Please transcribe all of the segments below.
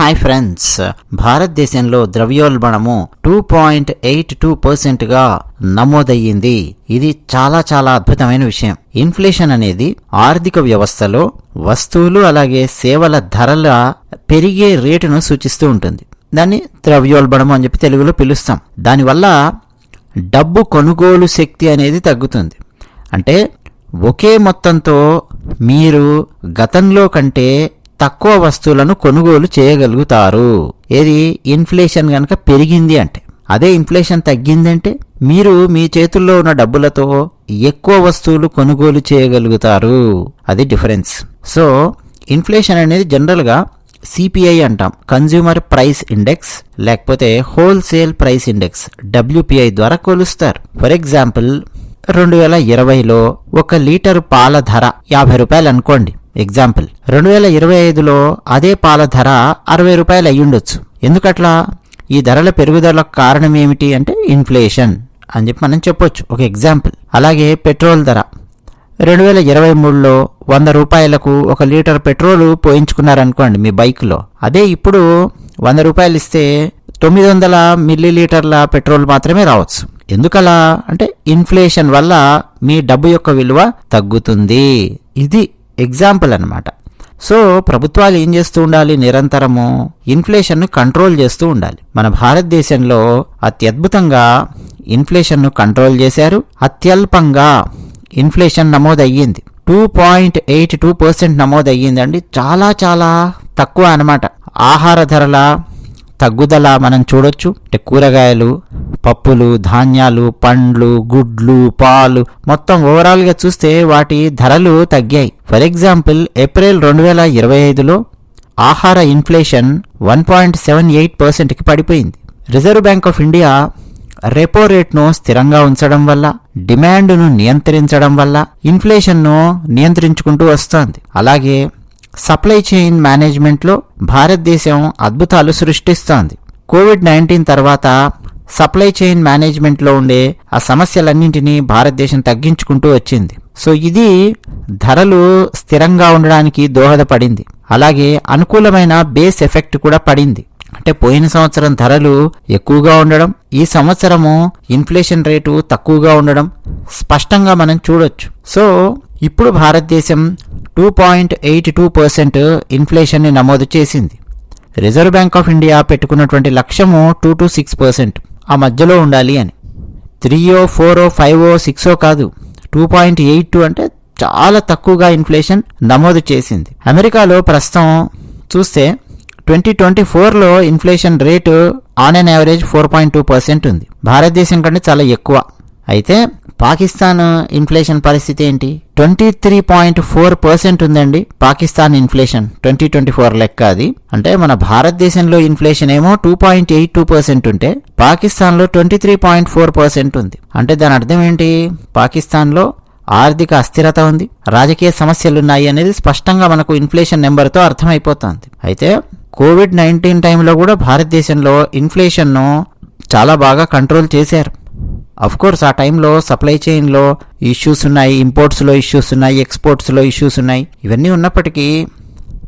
Hi friends. భారతదేశంలో ద్రవ్యోల్బణము two point eight two పర్సెంట్గా నమోదయ్యింది. ఇది చాలా చాలా అద్భుతమైన విషయం. ఇన్ఫ్లేషన్ అనేది ఆర్థిక వ్యవస్థలో వస్తువులు అలాగే సేవల ధరల పెరిగే రేటును సూచిస్తూ ఉంటుంది. దాన్ని ద్రవ్యోల్బణము అని చెప్పి తెలుగులో పిలుస్తాం. దానివల్ల డబ్బు కొనుగోలు శక్తి అనేది తగ్గుతుంది. అంటే ఒకే మొత్తంతో మీరు గతంలో కంటే తక్కువ వస్తువులను కొనుగోలు చేయగలుగుతారు. ఏది? ఇన్ఫ్లేషన్ కనుక పెరిగింది అంటే. అదే ఇన్ఫ్లేషన్ తగ్గిందంటే మీరు మీ చేతుల్లో ఉన్న డబ్బులతో ఎక్కువ వస్తువులు కొనుగోలు చేయగలుగుతారు. అది డిఫరెన్స్. సో ఇన్ఫ్లేషన్ అనేది జనరల్గా సిపిఐ అంటాం. కన్జ్యూమర్ ప్రైస్ ఇండెక్స్ లేకపోతే హోల్సేల్ ప్రైస్ ఇండెక్స్ డబ్ల్యూపిఐ ద్వారా కొలుస్తారు. ఫర్ ఎగ్జాంపుల్ రెండు వేల ఇరవైలో ఒక లీటర్ పాల ధర యాభై రూపాయలు అనుకోండి. ఎగ్జాంపుల్ రెండు వేల ఇరవై ఐదులో అదే పాల ధర అరవై రూపాయలు అయ్యుండొచ్చు. ఎందుకట్లా? ఈ ధరల పెరుగుదలకు కారణం ఏమిటి అంటే ఇన్ఫ్లేషన్ అని చెప్పి మనం చెప్పొచ్చు. ఒక ఎగ్జాంపుల్ అలాగే పెట్రోల్ ధర. రెండు వేల ఇరవై మూడులో వంద రూపాయలకు ఒక లీటర్ పెట్రోల్ పోయించుకున్నారనుకోండి మీ బైక్లో. అదే ఇప్పుడు వంద రూపాయలు ఇస్తే తొమ్మిది వందల మిల్లీ లీటర్ల పెట్రోల్ మాత్రమే రావచ్చు. ఎందుకలా? అంటే ఇన్ఫ్లేషన్ వల్ల మీ డబ్బు యొక్క విలువ తగ్గుతుంది. ఇది ఎగ్జాంపుల్ అనమాట సో ప్రభుత్వాలు ఏం చేస్తూ ఉండాలి? నిరంతరము ఇన్ఫ్లేషన్ను కంట్రోల్ చేస్తూ ఉండాలి. మన భారతదేశంలో అత్యద్భుతంగా ఇన్ఫ్లేషన్ను కంట్రోల్ చేశారు. అత్యల్పంగా ఇన్ఫ్లేషన్ నమోదయ్యింది. Two point eight two percent నమోదయ్యిందండి. చాలా చాలా తక్కువ అనమాట ఆహార ధరల తగ్గుదల మనం చూడొచ్చు. అంటే కూరగాయలు పప్పులు ధాన్యాలు పండ్లు గుడ్లు పాలు మొత్తం ఓవరాల్గా చూస్తే వాటి ధరలు తగ్గాయి. ఫర్ ఎగ్జాంపుల్ ఏప్రిల్ రెండు వేల ఇరవై ఐదులో ఆహార inflation one point seven eight పర్సెంట్కి పడిపోయింది. Reserve bank of India repo రేట్ను స్థిరంగా ఉంచడం వల్ల డిమాండ్ను నియంత్రించడం వల్ల ఇన్ఫ్లేషన్ను నియంత్రించుకుంటూ వస్తోంది. అలాగే సప్లై చైన్ మేనేజ్మెంట్లో భారతదేశం అద్భుతాలు సృష్టిస్తోంది. కోవిడ్ నైన్టీన్ తర్వాత సప్లై చైన్ మేనేజ్మెంట్లో ఉండే ఆ సమస్యలన్నింటినీ భారతదేశం తగ్గించుకుంటూ వచ్చింది. సో ఇది ధరలు స్థిరంగా ఉండడానికి దోహదపడింది. అలాగే అనుకూలమైన బేస్ ఎఫెక్ట్ కూడా పడింది. అంటే పోయిన సంవత్సరం ధరలు ఎక్కువగా ఉండడం ఈ సంవత్సరము ఇన్ఫ్లేషన్ రేటు తక్కువగా ఉండడం స్పష్టంగా మనం చూడొచ్చు. సో ఇప్పుడు భారతదేశం two point eight two percent ఇన్ఫ్లేషన్ని నమోదు చేసింది. రిజర్వ్ బ్యాంక్ ఆఫ్ ఇండియా పెట్టుకున్నటువంటి లక్ష్యము టూ టు సిక్స్ పర్సెంట్. ఆ మధ్యలో ఉండాలి అని. త్రీయో ఫోరో ఫైవో సిక్సో కాదు. టూ పాయింట్ ఎయిట్ టూ అంటే చాలా తక్కువగా ఇన్ఫ్లేషన్ నమోదు చేసింది. అమెరికాలో ప్రస్తుతం చూస్తే ట్వంటీ ట్వంటీ ఫోర్లో inflation rate on an average four point two percent ఉంది. భారతదేశం కంటే చాలా ఎక్కువ. అయితే పాకిస్తాన్ ఇన్ఫ్లేషన్ పరిస్థితి ఏంటి? Twenty three point four percent ఉందండి Pakistan inflation. Twenty twenty four లెక్క అది. అంటే మన భారతదేశంలో ఇన్ఫ్లేషన్ ఏమో two point eight two percent ఉంటే పాకిస్తాన్లో twenty three point four percent ఉంది. అంటే దాని అర్థం ఏంటి? పాకిస్తాన్లో ఆర్థిక అస్థిరత ఉంది. రాజకీయ సమస్యలున్నాయి అనేది స్పష్టంగా మనకు ఇన్ఫ్లేషన్ నెంబర్తో అర్థమైపోతుంది. అయితే కోవిడ్ నైన్టీన్ టైంలో కూడా భారతదేశంలో ఇన్ఫ్లేషన్ను చాలా బాగా కంట్రోల్ చేశారు. కోర్స్ ఆ టైంలో సప్లై చైన్లో ఇష్యూస్ ఉన్నాయి ఇంపోర్ట్స్లో ఇష్యూస్ ఉన్నాయి ఎక్స్పోర్ట్స్లో ఇష్యూస్ ఉన్నాయి. ఇవన్నీ ఉన్నప్పటికీ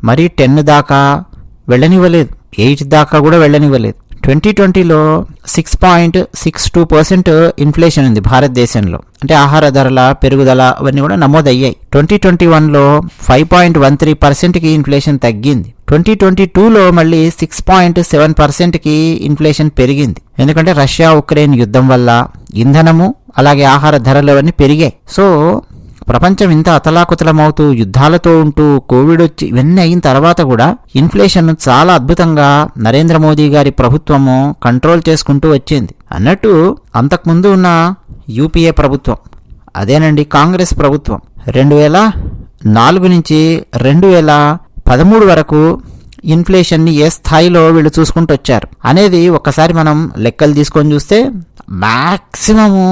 మరీ టెన్ దాకా వెళ్ళనివ్వలేదు. ఎయిట్ దాకా కూడా వెళ్ళనివ్వలేదు. ట్వంటీ ట్వంటీలో six point six two percent inflation ఉంది భారతదేశంలో. అంటే ఆహార ధరల పెరుగుదల అవన్నీ కూడా నమోదయ్యాయి. ట్వంటీ ట్వంటీ వన్లో ఫైవ్ పాయింట్ వన్ త్రీ పర్సెంట్కి ఇన్ఫ్లేషన్ తగ్గింది. ట్వంటీ ట్వంటీ టూలో మళ్ళీ సిక్స్ పాయింట్ సెవెన్ పర్సెంట్కి ఇన్ఫ్లేషన్ పెరిగింది. ఎందుకంటే రష్యా ఉక్రెయిన్ యుద్ధం వల్ల ఇంధనము అలాగే ఆహార ధరలు అవన్నీ పెరిగాయి. సో ప్రపంచం ఇంత అతలాకుతలమవుతూ యుద్ధాలతో ఉంటూ కోవిడ్ వచ్చి ఇవన్నీ అయిన తర్వాత కూడా ఇన్ఫ్లేషన్ చాలా అద్భుతంగా నరేంద్ర మోదీ గారి ప్రభుత్వము కంట్రోల్ చేసుకుంటూ వచ్చింది. అన్నట్టు అంతకుముందు ఉన్న యూపీఏ ప్రభుత్వం అదేనండి కాంగ్రెస్ ప్రభుత్వం. రెండు వేల నాలుగు నుంచి రెండు వేల పదమూడు వరకు ఇన్ఫ్లేషన్ని ఏ స్థాయిలో వీళ్ళు చూసుకుంటూ వచ్చారు అనేది ఒక్కసారి మనం లెక్కలు తీసుకొని చూస్తే మ్యాక్సిమము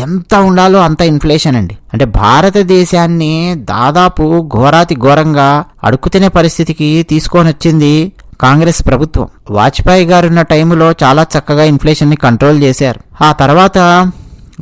ఎంత ఉండాలో అంత ఇన్ఫ్లేషన్ అండి. అంటే భారతదేశాన్ని దాదాపు ఘోరాతి ఘోరంగా అడుక్కుతినే పరిస్థితికి తీసుకొని వచ్చింది కాంగ్రెస్ ప్రభుత్వం. వాజ్పేయి గారున్న టైంలో చాలా చక్కగా ఇన్ఫ్లేషన్ని కంట్రోల్ చేశారు. ఆ తర్వాత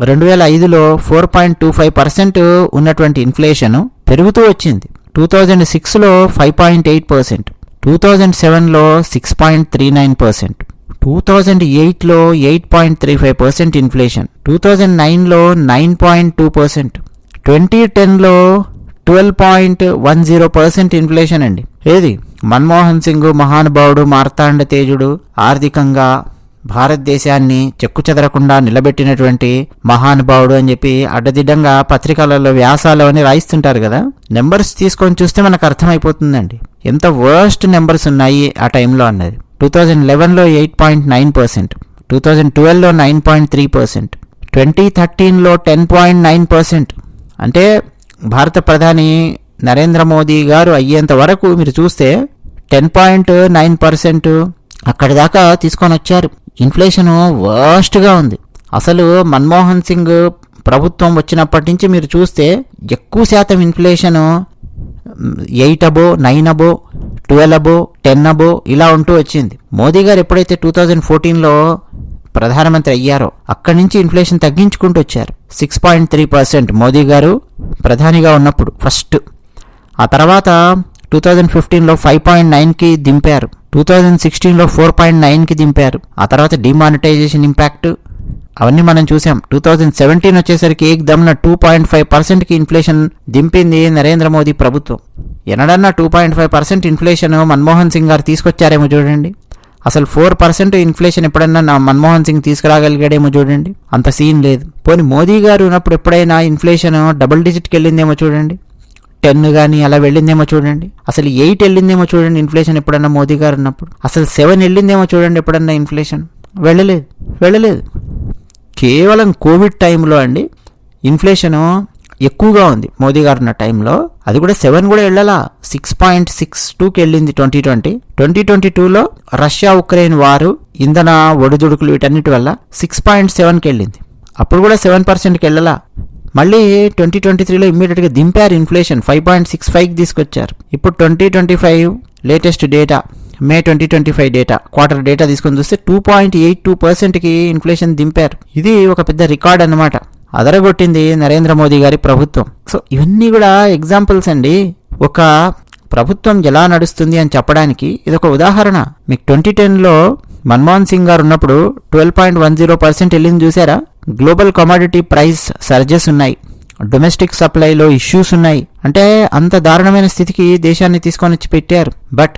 రెండు వేల ఐదులో four point two five percent ఉన్నటువంటి ఇన్ఫ్లేషన్ పెరుగుతూ వచ్చింది. టూ థౌజండ్ సిక్స్లో five point eight percent two thousand సెవెన్లో six point three nine percent. Two thousand ఎయిట్లో eight point three five percent inflation two thousand నైన్లో nine point two percent twenty టెన్లో twelve point one zero percent inflation అండి. ఏది? మన్మోహన్ సింగ్ మహానుభావుడు మార్తాండ తేజుడు ఆర్థికంగా భారతదేశాన్ని చెక్కు చెదరకుండా నిలబెట్టినటువంటి మహానుభావుడు అని చెప్పి అడ్డదిడ్డంగా పత్రికలలో వ్యాసాలు అని రాయిస్తుంటారు కదా? నెంబర్స్ తీసుకొని చూస్తే మనకు అర్థమైపోతుందండి. ఎంత వర్స్ట్ నెంబర్స్ ఉన్నాయి ఆ టైంలో అన్నది. Two thousand లెవెన్లో eight point nine percent two thousand ట్వెల్వ్లో nine point three percent twenty థర్టీన్లో ten point nine percent అంటే భారత ప్రధాని నరేంద్ర మోదీ గారు అయ్యేంత వరకు మీరు చూస్తే టెన్ పాయింట్ నైన్ పర్సెంట్ అక్కడి దాకా తీసుకొని వచ్చారు. ఇన్ఫ్లేషన్ వర్స్ట్గా ఉంది. అసలు మన్మోహన్ సింగ్ ప్రభుత్వం వచ్చినప్పటి నుంచి మీరు చూస్తే ఎక్కువ శాతం inflation eight above nine above twelve above ten above ఇలా ఉంటూ వచ్చింది. మోదీ గారు ఎప్పుడైతే టూ థౌజండ్ ఫోర్టీన్లో ప్రధానమంత్రి అయ్యారో అక్కడి నుంచి ఇన్ఫ్లేషన్ తగ్గించుకుంటూ వచ్చారు. Six point three percent Modi గారు ప్రధానిగా ఉన్నప్పుడు ఫస్ట్. ఆ తర్వాత టూ థౌజండ్ ఫిఫ్టీన్లో ఫైవ్ పాయింట్ నైన్కి దింపారు. టూ థౌజండ్ సిక్స్టీన్లో ఫోర్ పాయింట్ నైన్కి దింపారు. ఆ తర్వాత డిమానిటైజేషన్ ఇంపాక్ట్ అవన్నీ మనం చూసాం. టూ థౌజండ్ సెవెంటీన్ వచ్చేసరికి ఏక్ దమ్న టూ పాయింట్ ఫైవ్ పర్సెంట్కి ఇన్ఫ్లేషన్ దింపింది నరేంద్ర మోదీ ప్రభుత్వం. ఎనడన్నా two point five percent inflation Manmohan Singh గారు తీసుకొచ్చారేమో చూడండి. అసలు ఫోర్ పర్సెంట్ ఇన్ఫ్లేషన్ ఎప్పుడన్నా నా మన్మోహన్ సింగ్ తీసుకురాగలిగాడేమో చూడండి. అంత సీన్ లేదు. పోనీ మోదీ గారు ఉన్నప్పుడు ఎప్పుడైనా ఇన్ఫ్లేషన్ డబుల్ డిజిట్కి వెళ్ళిందేమో చూడండి. టెన్ కానీ అలా వెళ్ళిందేమో చూడండి. అసలు ఎయిట్ వెళ్ళిందేమో చూడండి ఇన్ఫ్లేషన్ ఎప్పుడన్నా మోదీ గారు ఉన్నప్పుడు. అసలు సెవెన్ వెళ్ళిందేమో చూడండి ఎప్పుడన్నా ఇన్ఫ్లేషన్ వెళ్ళలేదు. వెళ్ళలేదు. కేవలం కోవిడ్ టైంలో అండి ఇన్ఫ్లేషను ఎక్కువగా ఉంది. మోదీ గారు ఉన్న టైంలో. అది కూడా సెవెన్ కూడా వెళ్ళాలా? సిక్స్ పాయింట్ సిక్స్ టూకి వెళ్ళింది ట్వంటీ ట్వంటీ. ట్వంటీ ట్వంటీ టూలో రష్యా ఉక్రెయిన్ వారు ఇంధన ఒడిదుడుకులు వీటన్నిటి వల్ల సిక్స్ పాయింట్ సెవెన్కి వెళ్ళింది. అప్పుడు కూడా సెవెన్ పర్సెంట్కి వెళ్ళాలా? మళ్ళీ ట్వంటీ ట్వంటీ త్రీలో ఇమ్మీడియట్గా దింపారు ఇన్ఫ్లేషన్ ఫైవ్ పాయింట్ సిక్స్ ఫైవ్కి తీసుకొచ్చారు. ఇప్పుడు twenty twenty five latest data May twenty twenty five data quarter data తీసుకొని చూస్తే టూ పాయింట్ ఎయిట్ టూ పర్సెంట్కి ఇన్ఫ్లేషన్ దింపారు. ఇది ఒక పెద్ద రికార్డ్ అనమాట అదరగొట్టింది నరేంద్ర మోదీ గారి ప్రభుత్వం. సో ఇవన్నీ కూడా ఎగ్జాంపుల్స్ అండి. ఒక ప్రభుత్వం ఎలా నడుస్తుంది అని చెప్పడానికి ఇది ఒక ఉదాహరణ. మీకు ట్వంటీ టెన్లో మన్మోహన్ సింగ్ గారు ఉన్నప్పుడు twelve point one zero percent వెళ్ళింది చూసారా? గ్లోబల్ కమాడిటీ ప్రైస్ సర్జెస్ ఉన్నాయి. డొమెస్టిక్ సప్లైలో ఇష్యూస్ ఉన్నాయి. అంటే అంత దారుణమైన స్థితికి దేశాన్ని తీసుకొని వచ్చి పెట్టారు. బట్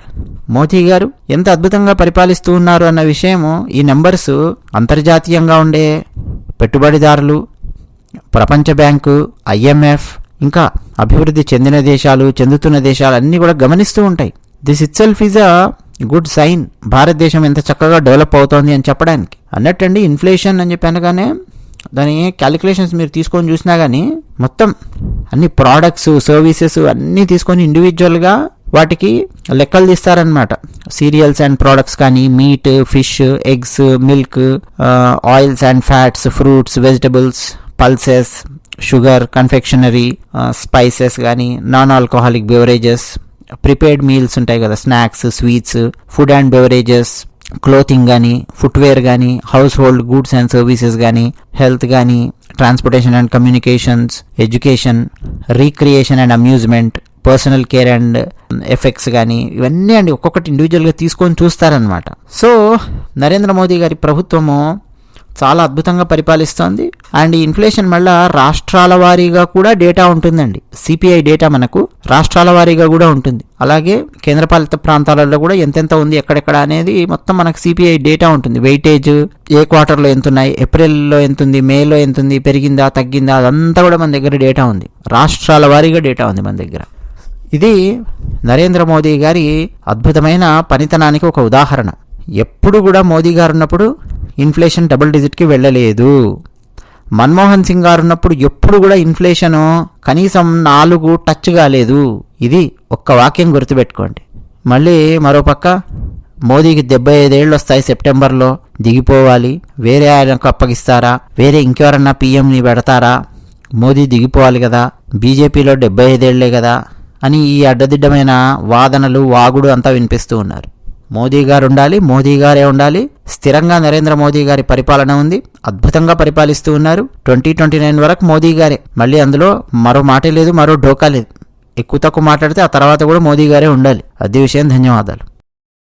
మోదీ గారు ఎంత అద్భుతంగా పరిపాలిస్తూ ఉన్నారు అన్న విషయము ఈ నెంబర్స్ అంతర్జాతీయంగా ఉండే పెట్టుబడిదారులు ప్రపంచ బ్యాంకు ఐఎంఎఫ్ ఇంకా అభివృద్ధి చెందిన దేశాలు చెందుతున్న దేశాలు అన్నీ కూడా గమనిస్తూ ఉంటాయి. This itself is a good sign భారతదేశం ఎంత చక్కగా డెవలప్ అవుతోంది అని చెప్పడానికి. అన్నట్టండి ఇన్ఫ్లేషన్ అని చెప్పి అనగానే దాని క్యాలిక్యులేషన్స్ మీరు తీసుకొని చూసినా కానీ మొత్తం అన్ని ప్రోడక్ట్స్ సర్వీసెస్ అన్నీ తీసుకొని ఇండివిజువల్గా వాటికి లెక్కలు తీస్తారనమాట సీరియల్స్ అండ్ ప్రోడక్ట్స్ కానీ meat fish eggs milk oils and fats fruits vegetables pulses sugar confectionery spices కానీ non alcoholic beverages prepared meals ఉంటాయి కదా snacks sweets food and beverages clothing కానీ ఫుట్వేర్ కానీ household goods and services కానీ health కానీ transportation and communications education recreation and amusement personal care and effects కానీ ఇవన్నీ అండి ఒక్కొక్కటి ఇండివిజువల్గా తీసుకొని చూస్తారనమాట సో నరేంద్ర మోదీ గారి ప్రభుత్వము చాలా అద్భుతంగా పరిపాలిస్తోంది. అండ్ ఈ ఇన్ఫ్లేషన్ మళ్ళా రాష్ట్రాల వారీగా కూడా డేటా ఉంటుందండి. సిపిఐ డేటా మనకు రాష్ట్రాల వారీగా కూడా ఉంటుంది. అలాగే కేంద్రపాలిత ప్రాంతాలలో కూడా ఎంతెంత ఉంది ఎక్కడెక్కడ అనేది మొత్తం మనకు సిపిఐ డేటా ఉంటుంది. వెయిటేజ్ ఏ క్వార్టర్లో ఎంత ఉన్నాయి ఏప్రిల్లో ఎంత ఉంది మేలో ఎంత ఉంది పెరిగిందా తగ్గిందా అదంతా కూడా మన దగ్గర డేటా ఉంది. రాష్ట్రాల వారీగా డేటా ఉంది మన దగ్గర. ఇది నరేంద్ర మోదీ గారి అద్భుతమైన పనితనానికి ఒక ఉదాహరణ. ఎప్పుడు కూడా మోదీ గారు ఉన్నప్పుడు ఇన్ఫ్లేషన్ డబుల్ డిజిట్కి వెళ్ళలేదు. మన్మోహన్ సింగ్ గారు ఉన్నప్పుడు ఎప్పుడు కూడా ఇన్ఫ్లేషన్ కనీసం నాలుగు టచ్ కాలేదు. ఇది ఒక్క వాక్యం గుర్తుపెట్టుకోండి. మళ్ళీ మరోపక్క మోదీకి డెబ్బై ఐదేళ్ళు వస్తాయి సెప్టెంబర్లో. దిగిపోవాలి. వేరే ఆయనకు అప్పగిస్తారా? వేరే ఇంకెవరన్నా పీఎంని పెడతారా? మోదీ దిగిపోవాలి కదా. బీజేపీలో డెబ్బై ఐదేళ్ళే కదా. అని ఈ అడ్డదిడ్డమైన వాదనలు వాగుడు అంతా వినిపిస్తూ ఉన్నారు. మోదీ గారు ఉండాలి మోదీ గారే ఉండాలి. స్థిరంగా నరేంద్ర మోదీ గారి పరిపాలన ఉంది. అద్భుతంగా పరిపాలిస్తూ ఉన్నారు. ట్వంటీ ట్వంటీ నైన్ వరకు మోదీ గారే. మళ్ళీ అందులో మరో మాట లేదు మరో డోకా లేదు. ఎక్కువ తక్కువ మాట్లాడితే ఆ తర్వాత కూడా మోదీ గారే ఉండాలి. అదే విషయం ధన్యవాదాలు.